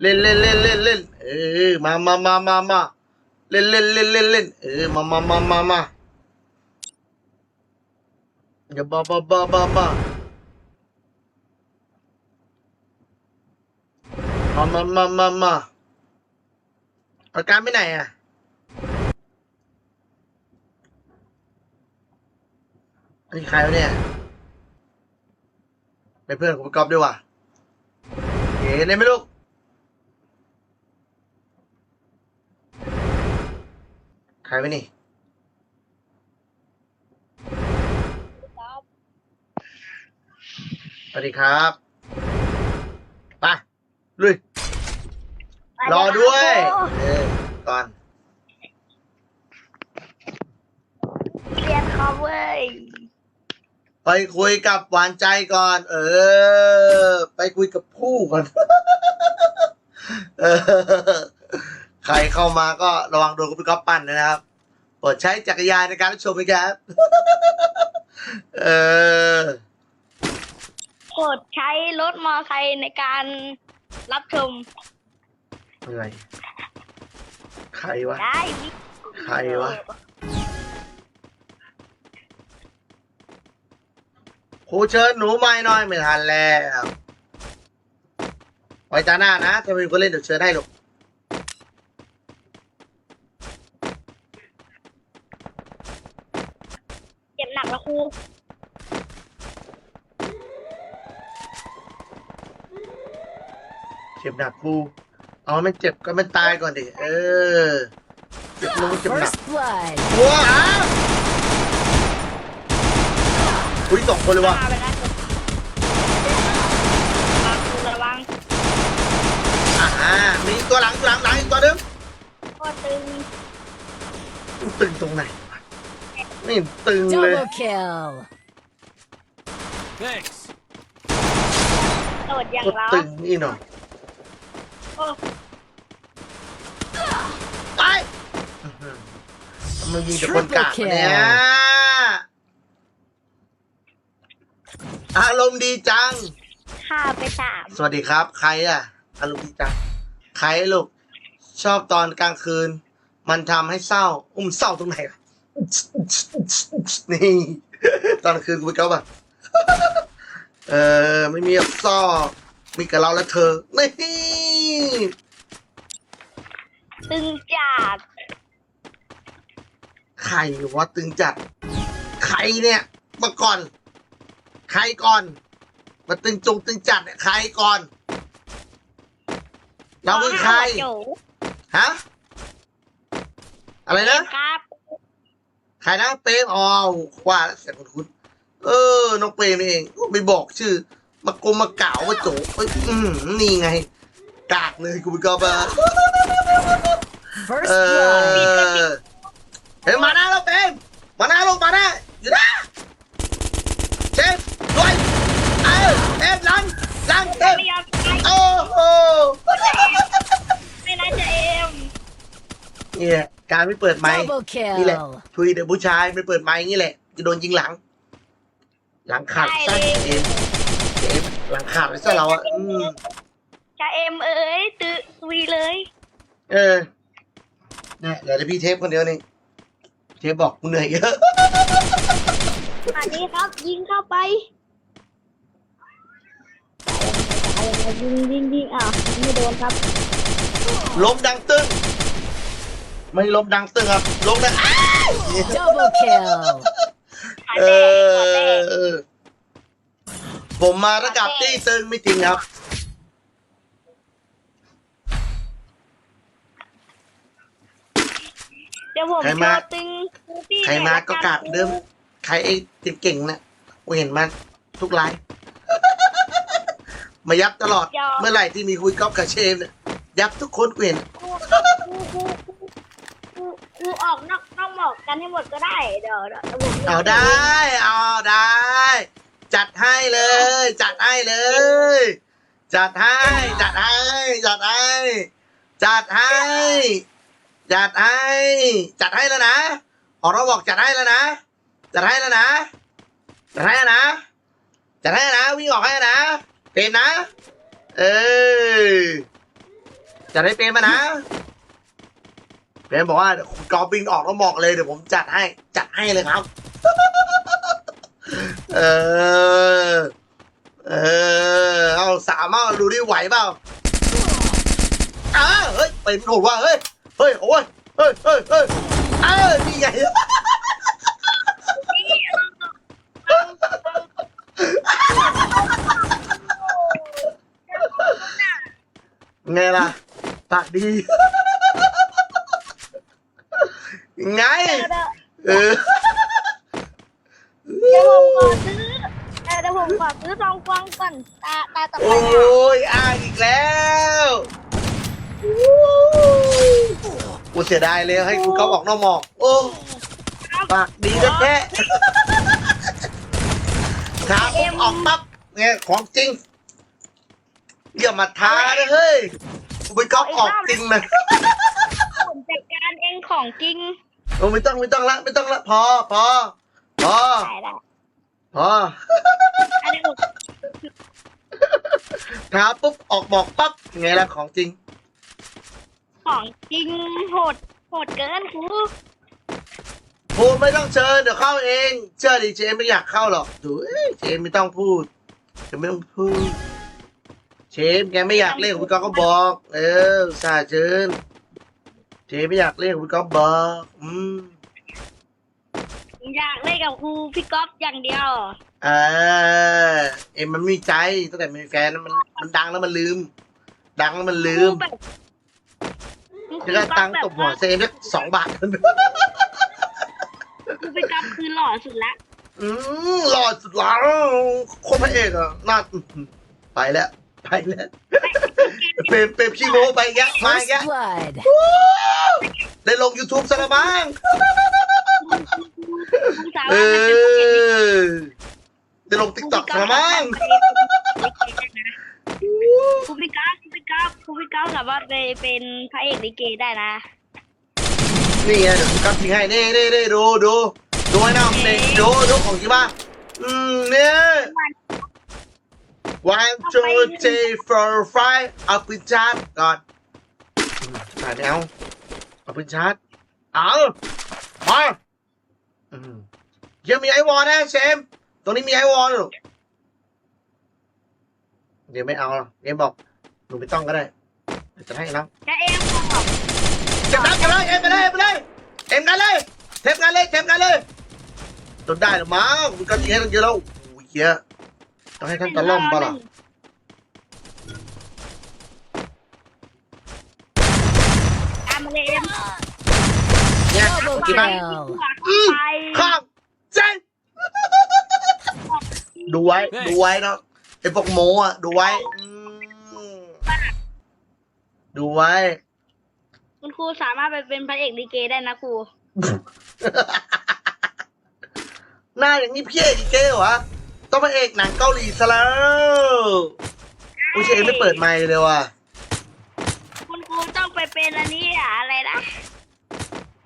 เล่นเล่นเล่นเล่นเล่นเออมามามามามาเล่นเล่นเล่นเล่นเล่นเออมามามามามาอย่าบ้าบ้าบ้าบ้าบ้ามามามามามาประการไปไหนอะอันนี้ใครวะเนี่ยเป็นเพื่อนของพี่ก๊อฟด้วยว่ะเก๋ได้ไหมลูก ใครวะนี่สวัสดีครับไปลุย รอด้วยเออก่อนเรียนเขาเว้ย ไปคุยกับหวานใจก่อน เออ ไปคุยกับผู้ก่อน เออ ใครเข้ามาก็ระวังโดนคุณพี่ก๊อฟปั่นนะครับโปรดใช้จักรยานในการรับชมนะครับ เออ โปรดใช้รถมอไซค์ในการรับชมอะไร ใครวะ ได้วิใครวะ ครูเชิญหนูไม่น้อยไม่ทันแล้ว ไว้ตาหน้านะ ถ้ามีคนเล่นเดี๋ยวเชิญให้ลูกเจ็ หนักแล้วครูเจ็บหนักครูเอาไม่เจ็บก็ไม่ตายก่อนดิ เออ เจ็บลงเจ็บหนัก First blood. ว้าวอุ้ยสองคนเลยว่ะมาไปนะระวังครูระวังอ่า มีตัวหลังตัวหลังหลังอีกตัวหนึงก็ตึง ตึงตรงไหนวะไม่เห็ นตึงเลย Double kill. Thanks. โดดอย่างก็เราตึงนี่หน่อยโอ้ไปอื้อหือมันยิงแต่คนกากวะเนี่ยอารมณ์ดีจัง ฆ่าไปสามสวัสดีครับ ใครอะอารมณ์ดีจัง ใครลูก ชอบตอนกลางคืน มันทำให้เศร้า อุ้มเศร้าตรงไหนอะ นี่ ตอนกลางคืนกูไปเก้าป่ะเออไม่มีหรอกซ่อมีกับเราและเธอ นี่ตึงจัดใครวะตึงจัด ใครเนี่ยมาก่อน ใครก่อน มาตึงจงตึงจัดเนี่ยใครก่อน เราคือใครโจฮะ อะไรนะครับ ใครนะเปรมอ๋อว่าแล้วเสียงคุณคุณเออ น้องเปรมนี่เองไม่บอกชื่อ มากงมาเก่าวมาโจเอ้ยอืมนี่ไงกากเลยกูไปกอบอะ First เอ blood. อเฮ้ยมาหน้าแล้วเปรมมาหน้าลงมาหน้าอยู่นะเชฟด้วยเออเอฟหลังหลังเอฟไม่ยอมไปโอ้โหไม่น่าจะเอ็มเนี่ยการไม่เปิดไมค์ Double นี่แหละ kill. คุยแต่ผู้ชายไม่เปิดไมค์อย่างนี้แหละ จะโดนยิงหลัง หลังขาดซะเอ็มเอ็มหลังขาดไปซะเราอะอืมจะเอ็มเอ้ยตือซุยเลย เออเนี่ยเดี๋ยวพี่เทปคนเดียวนี่เทปบอกกูเหนื่อยเยอะ อันนี้ครับ ยิงเข้าไปยิงยิงยิงอะไม่โดนครับล้มดังตึ้ง ไม่ล้มดังตึ้งครับล้มดังอ้าว Double kill. ขาเอแดงขาแดงอผมมาระดับที่ตึงไม่จริงครับ เดี๋ยวผมใครโชมาว์ตึงพี่ใครมาก็กราบเดิม ใครไอ้เก่งๆนะกูเห็นมันทุกไลน์มายับตลอด เมื่อไหร่ที่มีคุยก๊อฟกับเชฟเนี่ยยับทุกคนกูเห็นกูกูกู กูออกนอกนอกหมอกกันให้หมดก็ได้เดี๋ยวเดี๋ยวผมเอาได้ เอาได้ จัดให้เลย จัดให้เลย จัดให้ จัดให้ จัดให้ จัดให้ จัดให้ จัดให้แล้วนะขอเราบอกจัดให้แล้วนะ จัดให้แล้วนะ จัดให้นะ จัดให้นะวิ่งออกให้นะเป็นนะ เออจัดให้เปรมมานะ เปรมบอกว่ากอล์ฟวิ่งออกแล้วบอกเลยเดี๋ยวผมจัดให้จัดให้เลยครับ เออ เออ เอาสามเอาดูดิไหวเปล่าอ้าเฮ้ยเป็นโหดว่าเฮ้ยเฮ้ยโอ้ยเฮ้ยเฮ้ยเฮ้ยเออนี่ไงไงล่ะปากดี ไงเดี๋ยวเดี๋ยวเออ เดี๋ยวผมขอซื้อเออเดี๋ยวผมขอซื้อซองกวางก่อน ตาตาต่อไปโอ้อะยอ้างอีกแล้วกูเสียดายเลยให้คุณเขาบอกนอกหมอก โอ้ปากดีแท้ๆขาปุ๊บออกปั๊บเนี่ยของจริงอย่ามาท้าเลยเฮ้ยกูไปก๊อปออกจริงนะผมจัดการเองของจริง โอ้ไม่ต้องไม่ต้องละไม่ต้องละพอพอพอได้ได้พออันนี้ผมท้าปุ๊บออกบอกปั๊บไงล่ะของจริง ของจริงโหดโหดเกินครูพูดไม่ต้องเชิญเดี๋ยวเข้าเอง เชื่อดิเจมไม่อยากเข้าหรอกดูเอ้ยเจมไม่ต้องพูดเจมไม่ต้องพูดเจมแกไม่อยากเล่นคุณก๊อฟก็บอก เอออุตสาห์เชิญ เจมไม่อยากเล่นคุณก๊อฟบอกอืมอยากเล่นกับครูพี่ก๊อฟอย่างเดียว เออเอ็มมันมีใจตั้งแต่มีแฟนมันมันดังแล้วมันลืม ดังแล้วมันลืมครูแบบจะได้ตังค์ตบหัวเซมสักสองบาท ครูพี่ก๊อฟคือหล่อสุดละ อืมหล่อสุดแล้วโคตรพระเอกอะหน้าอื้อหือไปแล้ว ไปแล้วเปรมเปรมขี้โม้ไปแยะมา First แยะ blood. ได้ลง YouTube ซะและมั้งครูสาวเอว่ามันเป็นประเด็นอได้ลง TikTok ซะและมั้งครูพี่ก๊อฟครูพี่ก๊อฟครูพี่ก๊อฟสามารถไปเป็นพระเอกลิเกได้นะนี่ไงเดี๋ยวกูกำทิ้งให้นี่นี่นี่ดูดูดูให้น้องเด็กดูดูของจริงป่ะอืมเนี่ย one two three four five เอาปืนชาร์จก่อนมถ่ายไม่เอาเอาปืนชาร์จเอามาอืมยังมีไอวอลนะเชมตรงนี้มีไอวอลหรอเดี๋ยวไม่เอาเอ็มบอกหนูไม่ต้องก็ได้จะให้น้องจะเอ็มบอกเก็บน้ำเก็บเลยเอ็มไปเลยเอ็มไปเลยเอ็มกันเลยเทปกันเลยเทปกันเลยจนได้หรือมั้งมันก็ยิงให้ตั้งเยอะแล้วโอ้ยเหี้ย ต้องให้ท่านตะล่อมปะล่ะตามมาเลยเอ็มเนี่ย Double กี่บ้าง kill. ไปข้ามเจ๊งดูไว้ ดูไว้เนาะไอ้พวกโมอะ ดูไว้อืมดูไว้ คุณครูสามารถไปเป็นพระเอกลิเกได้นะครู หน้าอย่างนี้พี่เอกอีกเก้วะ ต้องมาเอกหนังเกาหลีซะแล้วอุ้ยเชนไม่เปิดไมค์เลยว่ะคุณครูต้องไปเป็นอันนี้อะอะไรนะ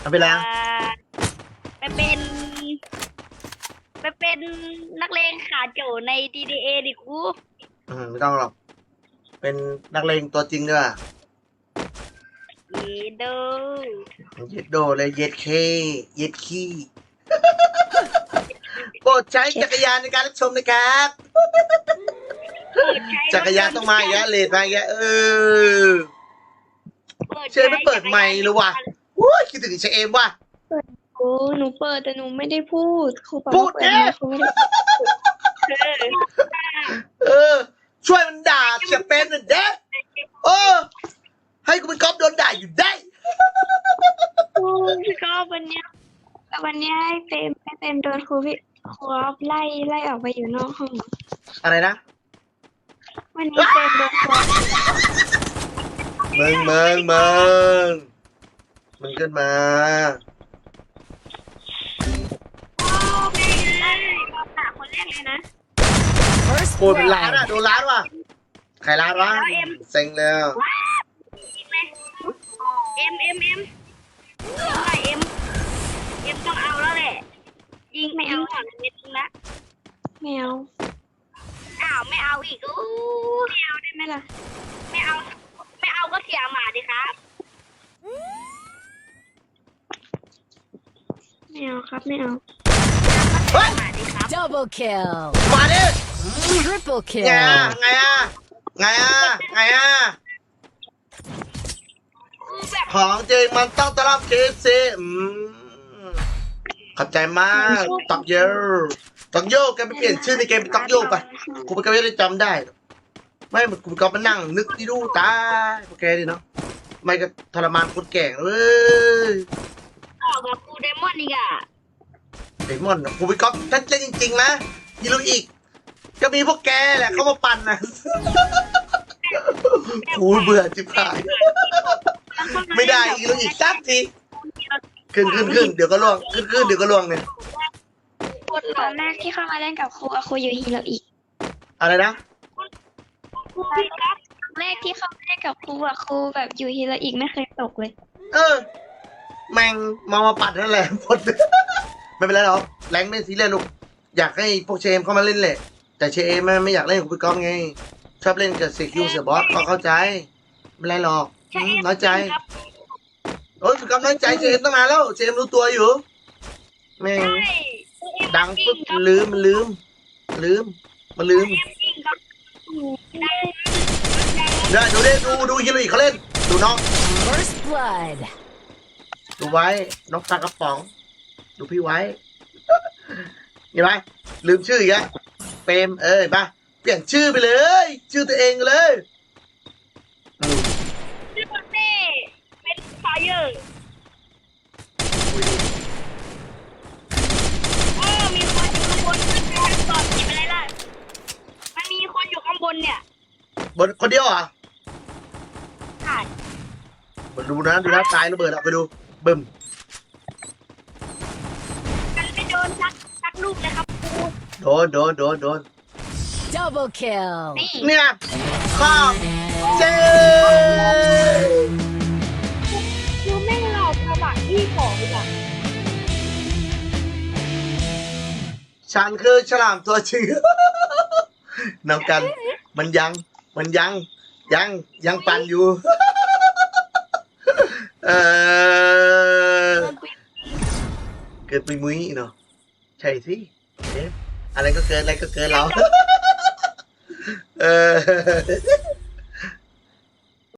เอาไปแล้ว เอ่อไปเป็น ไปเป็นนักเลงขาโจใน DDA ดิครูอืมไม่ต้องหรอก เป็นนักเลงตัวจริงด้วยเยโดเย็ดโดเลยเย็ดเค เย็ดขี้โปร ดใช้จักรยานในการรับชมนะครับ จักรยานต้องมาอีกแล้วเลดมาอีกแล้วเออ เชนไม่เปิดไมค์เลยว่ะโอ้ยคิดถึงเชเอมว่ะครูหนูเปิดแต่หนูไม่ได้พูดครูบอกพูดว่าเปิดเอ๊ะนะครูไม่ได้เออ ช่วยมันด่าเสียเป็นหน่อยเด้เออ ให้กูเป็นก๊อฟโดนด่าอยู่ได้ครูก็วันเนี้ยวันเนี้ยให้เฟรมให้เฟรมโดนครูพี่ครู ไล่ไล่ออกไปอยู่นอกห้อง อะไรนะวันนี้เฟรมโดนครูมึงมึงมึงมึงขึ้นมาโอ้ไม่ได้เราหาคนแรกเลยนะ First โอ้ยเป็นล้านอะ blood. โดนล้านว่ะใครล้านวะเซ็งแล้วเอ็มเอ็มเอ็มเท่าไหร่เอ็มเอ็มต้องเอาแล้วแหละยิงไม่เอาหลังเม็ดนึงละ แมวอ้าวไม่เอาอีกอู้ไม่เอาได้ไหมล่ะ ไม่เอา ไม่เอาก็เสียอย่ามาดิครับ ไม่เอาครับไม่เอาเฮ้ยมาดิครับ Double kill. มาดิ Triple ไงอะ kill. ไงอะไงอะไงอะคือแบบ ของจริงมันต้องต้อนรับเคฟซีอืม ขอบใจมากตักโยตักโยแกไปเปลี่ยนชื่อในเกมเป็นตักโยไปกูไปก็ไม่ได้จำได้ ไม่กูก็มานั่ง นึกที่ดูตายพวกแกดิเนาะไม่ก็ทรมานคนแก่เว้ยออกกับกูไดมอนด์อีกอะเดมอนกูไปก๊อปถ้าเล่นจริงๆนะยีรูอีก ก็มีพวกแกแหละเข้ามาปั่นนะกูเบื่อจิบหาย ไม่ได้อีกแล้วอีกสักที ขึ้นขึ้นขึ้นเดี๋ยวก็ล่วงขึ้นขึ้นเดี๋ยวก็ล่วงเนี่ยตอนแรกที่เข้ามาเล่นกับครูอะครูอยู่ฮีโรอีกอะไรนะกูพี่ครับตอนแรกที่เข้ามาเล่นกับครูอะครูแบบอยู่ฮีโรอีกไม่เคยตกเลย เออ แม่งมามาปัดนั่นแหละหมดไม่เป็นไรหรอกแรงไม่ซีเรียสลูกอยากให้พวกเชมเข้ามาเล่นแหละ แต่เชมมันไม่อยากเล่นกับพี่ก๊อฟไง ชอบเล่นกับเซคิวเสือบอสก็เข้าใจ ไม่เป็นไรหรอกอืมน้อยใจครับ โอ้ยพี่ก๊อฟน้อยใจเชมตั้งนานแล้วเชมรู้ตัวอยู่แม่งใช่ดังปุ๊บลืมมันลืม ลืมมันลืมจริงครับดังเดี๋ยวดูดิดูดูฮิโรอีเขาเล่น ดูน้อง First blood. ดูไว้น้องปลากระป๋อง ดูพี่ไว้เห็นไหมลืมชื่ออีกแล้วเปรมเอ้ยมาเปลี่ยนชื่อไปเลย ชื่อตัวเองเลยอืม ชื่อเต้ เป็นไฟเออร์โอ้มีคนอยู่ข้างบนขึ้นไปทางก่อนเห็นอะไรล่ะ มันมีคนอยู่ข้างบนเนี่ยบนคนเดียวเหรอะใช่ดูนะดูนะตายระเบิดอะไปดูบึ้มมันไปโดนชักชักลูกเลยครับครูโดนโดนโดนโดน Double kill. นี่ เนี่ยข้อบเจ ที่ของอะฉันคือฉลามตัวจริง น้องกัน มันยัง มันยัง ยัง ยังปั่นอยู่ เออเกินไปมุ้ยเนาะ ใช่สิเอะไรก็เกินอะไรก็เกินเรา เออ